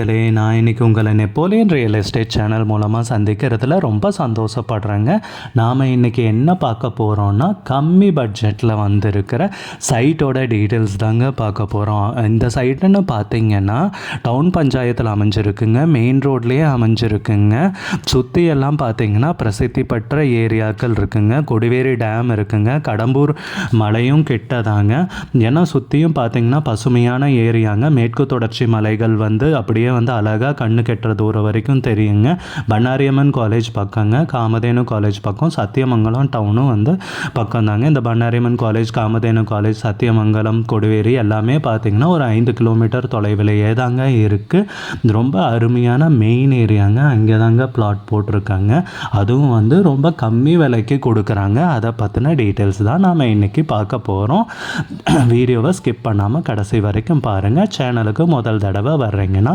இதிலே நான் இன்னைக்கு உங்களை நெப்போலியன் ரியல் எஸ்டேட் சேனல் மூலமாக சந்திக்கிறதுல ரொம்ப சந்தோஷப்படுறேங்க. நாம் இன்னைக்கு என்ன பார்க்க போகிறோம்னா கம்மி பட்ஜெட்டில் வந்திருக்கிற சைட்டோட டீட்டெயில்ஸ் தாங்க பார்க்க போகிறோம் இந்த சைட்டுன்னு பார்த்தீங்கன்னா டவுன் பஞ்சாயத்தில் அமைஞ்சிருக்குங்க. மெயின் ரோட்லேயே அமைஞ்சிருக்குங்க. சுற்றி எல்லாம் பார்த்தீங்கன்னா பிரசித்தி பெற்ற ஏரியாக்கள் இருக்குங்க. கொடிவேரி டேம் இருக்குங்க. கடம்பூர் மலையும் கிட்டதாங்க. ஏன்னா சுற்றியும் பார்த்தீங்கன்னா பசுமையான ஏரியாங்க. மேற்கு தொடர்ச்சி மலைகள் வந்து அப்படியே வந்து அழகாக கண்ணு கெட்டுற தூரம் வரைக்கும் தெரியுங்க. பண்ணாரியம்மன் காலேஜ் பக்கங்க காமதேனு காலேஜ் பக்கம் சத்தியமங்கலம் டவுனும் வந்து பக்கம் தாங்க இந்த பண்ணாரியம்மன் காலேஜ் காமதேனு காலேஜ் சத்தியமங்கலம் கொடிவேரி எல்லாமே பார்த்தீங்கன்னா ஒரு ஐந்து கிலோமீட்டர் தொலைவிலேயே தாங்க இருக்குது ரொம்ப அருமையான மெயின் ஏரியாங்க அங்கே தாங்க பிளாட் போட்டிருக்காங்க. அதுவும் வந்து ரொம்ப கம்மி விலைக்கு கொடுக்குறாங்க. அதை பற்றின டீட்டெயில்ஸ் தான் நாம் இன்றைக்கி பார்க்க போகிறோம் வீடியோவை ஸ்கிப் பண்ணாமல் கடைசி வரைக்கும் பாருங்கள் சேனலுக்கு முதல் தடவை வர்றீங்கன்னா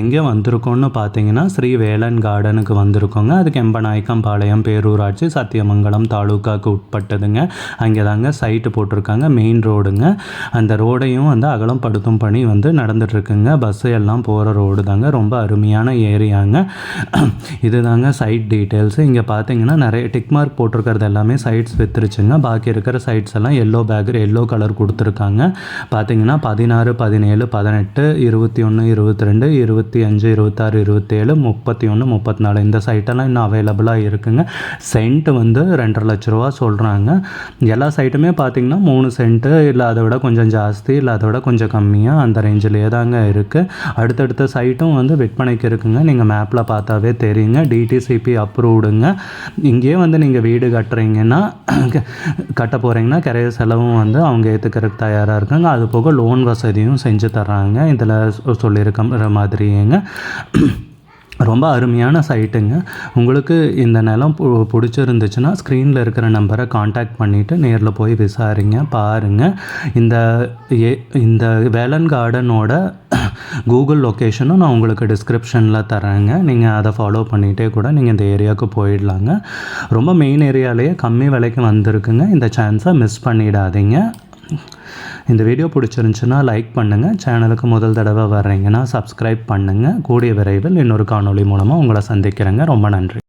எங்கே வந்திருக்கோம்னு பார்த்தீங்கன்னா ஸ்ரீ வேலன் கார்டனுக்கு வந்திருக்கோங்க. அதுக்கு எம்பநாயக்கம் பாளையம் பேரூராட்சி சத்தியமங்கலம் தாலுக்காவுக்கு உட்பட்டதுங்க. அங்கே தாங்க சைட்டு போட்டிருக்காங்க மெயின் ரோடுங்க அந்த ரோடையும் வந்து அகலம் படுத்தும் பணி வந்து நடந்துட்டுருக்குங்க. பஸ்ஸு எல்லாம் போகிற ரோடு தாங்க. ரொம்ப அருமையான ஏரியாங்க இது தாங்க சைட் டீட்டெயில்ஸு இங்கே பார்த்தீங்கன்னா நிறைய டிக் மார்க் போட்டிருக்கிறது எல்லாமே சைட்ஸ் வித்துருச்சுங்க. பாக்கி இருக்கிற சைட்ஸ் எல்லாம் எல்லோ பேக் எல்லோ கலர் கொடுத்துருக்காங்க. பார்த்தீங்கன்னா பதினாறு பதினேழு பதினெட்டு இருபத்தி ஒன்று இருபத்தி ரெண்டு இருபத்தி அஞ்சு இருபத்தாறு இருபத்தேழு முப்பத்தி ஒன்று முப்பத்தி நாலு இந்த சைட்டெல்லாம் இன்னும் அவைலபிளாக இருக்குங்க. சென்ட் வந்து ரெண்டரை லட்ச ரூபா சொல்கிறாங்க எல்லா சைட்டுமே பார்த்திங்கன்னா மூணு சென்ட்டு இல்லை அதை விட கொஞ்சம் ஜாஸ்தி இல்லை அதை விட கொஞ்சம் கம்மியாக அந்த ரேஞ்சிலே தாங்க இருக்குது அடுத்தடுத்த சைட்டும் வந்து விற்பனைக்கு இருக்குங்க. நீங்கள் மேப்பில் பார்த்தாவே தெரியுங்க. டிடிசிபி அப்ரூவ்டுங்க இங்கேயே வந்து நீங்கள் வீடு கட்டுறீங்கன்னா கட்ட போகிறீங்கன்னா கிரைய செலவும் வந்து அவங்க ஏற்றுக்கிறதுக்கு தயாராக இருக்காங்க. அது போக லோன் வசதியும் செஞ்சு தர்றாங்க. இதில் சொல்லியிருக்கிற மாதிரியேங்க ரொம்ப அருமையான சைட்டுங்க உங்களுக்கு இந்த நிலம் பு- பிடிச்சிருந்துச்சுன்னா ஸ்க்ரீனில் இருக்கிற நம்பரை காண்டாக்ட் பண்ணிவிட்டு நேரில் போய் விசாரிங்க பாருங்கள் இந்த ஏ இந்த வேலன் கார்டனோட கூகுள் லொக்கேஷனும் நான் உங்களுக்கு டிஸ்கிரிப்ஷனில் தரேங்க நீங்கள் அதை ஃபாலோ பண்ணிகிட்டே கூட நீங்கள் இந்த ஏரியாவுக்கு போயிடலாங்க. ரொம்ப மெயின் ஏரியாலேயே கம்மி விலைக்கு வந்திருக்குங்க. இந்த சான்ஸை மிஸ் பண்ணிடாதீங்க. இந்த வீடியோ பிடிச்சிருந்துச்சுன்னா லைக் பண்ணுங்கள் சேனலுக்கு முதல் தடவை வர்றீங்கன்னா சப்ஸ்கிரைப் பண்ணுங்கள் கூடிய விரைவில் இன்னொரு காணொளி மூலமாக உங்களை சந்திக்கிறேங்க. ரொம்ப நன்றி.